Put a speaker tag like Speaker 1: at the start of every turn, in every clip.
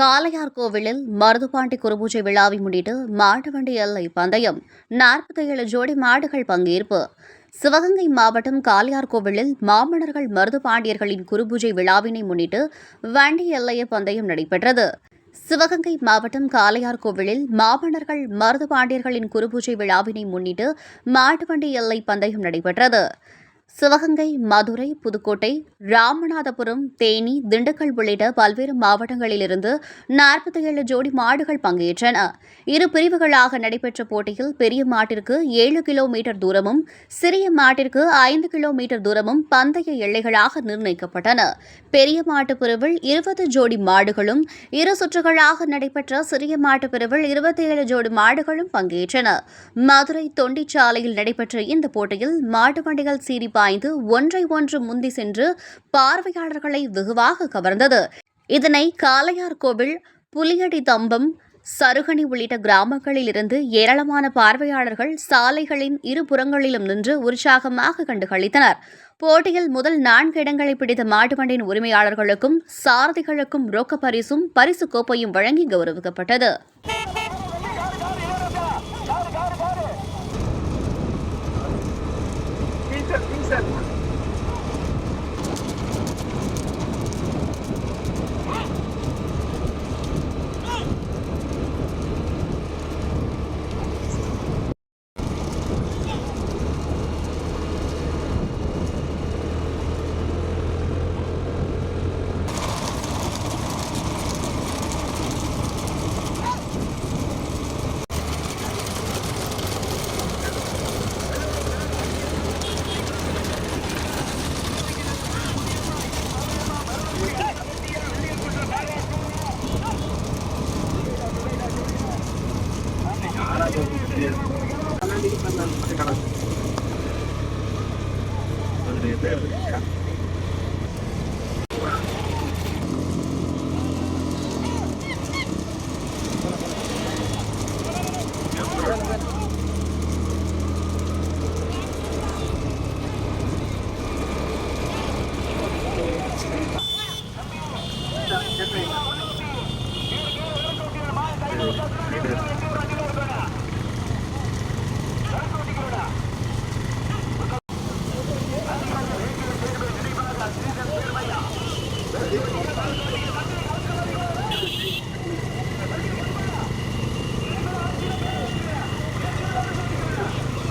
Speaker 1: காளையார் கோவிலில் மருதுபாண்டி குருபூஜை விழாவை முன்னிட்டு மாட்டுவண்டி எல்லை பந்தயம் நாற்பத்தி ஏழு ஜோடி மாடுகள் பங்கேற்பு. சிவகங்கை மாவட்டம் காளையார் கோவிலில் மாமன்னர்கள் மருதுபாண்டியர்களின் குருபூஜை விழாவினை முன்னிட்டு வண்டி எல்லைய பந்தயம் நடைபெற்றது. சிவகங்கை மாவட்டம் காளையார் கோவிலில் மாமன்னர்கள் மருதுபாண்டியர்களின் குருபூஜை விழாவினை முன்னிட்டு மாட்டுவண்டி எல்லை பந்தயம் நடைபெற்றது. சிவகங்கை மதுரை புதுக்கோட்டை ராமநாதபுரம் தேனி திண்டுக்கல் உள்ளிட்ட பல்வேறு மாவட்டங்களிலிருந்து நாற்பத்தி ஏழு ஜோடி மாடுகள் பங்கேற்றன. இரு பிரிவுகளாக நடைபெற்ற போட்டியில் பெரிய மாட்டிற்கு ஏழு கிலோமீட்டர் தூரமும் சிறிய மாட்டிற்கு ஐந்து கிலோமீட்டர் தூரமும் பந்தய எல்லைகளாக நிர்ணயிக்கப்பட்டன. பெரிய மாட்டு பிரிவில் இருபது ஜோடி மாடுகளும் இரு சுற்றுகளாக நடைபெற்ற சிறிய மாட்டு பிரிவில் இருபத்தி ஏழு ஜோடி மாடுகளும் பங்கேற்றன. மதுரை தொண்டிச்சாலையில் நடைபெற்ற இந்த போட்டியில் மாட்டு வண்டிகள் சீறி பாய்ந்து ஒன்றை ஒன்று முந்தி சென்று பார்வையாளர்களை வெகுவாக கவர்ந்தது. இதனை காளையார்கோவில் புலியடி தம்பம் சருகணி உள்ளிட்ட கிராமங்களில் இருந்து ஏராளமான பார்வையாளர்கள் சாலைகளின் இரு புறங்களிலும் நின்று உற்சாகமாக கண்டுகளித்தனர். போட்டியில் முதல் நான்கு இடங்களை பிடித்த மாட்டுவண்டியின் உரிமையாளர்களுக்கும் சாரதிகளுக்கும் ரொக்க பரிசும் பரிசு கோப்பையும் வழங்கி கௌரவிக்கப்பட்டது.
Speaker 2: കിടക്കും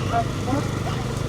Speaker 2: Gracias.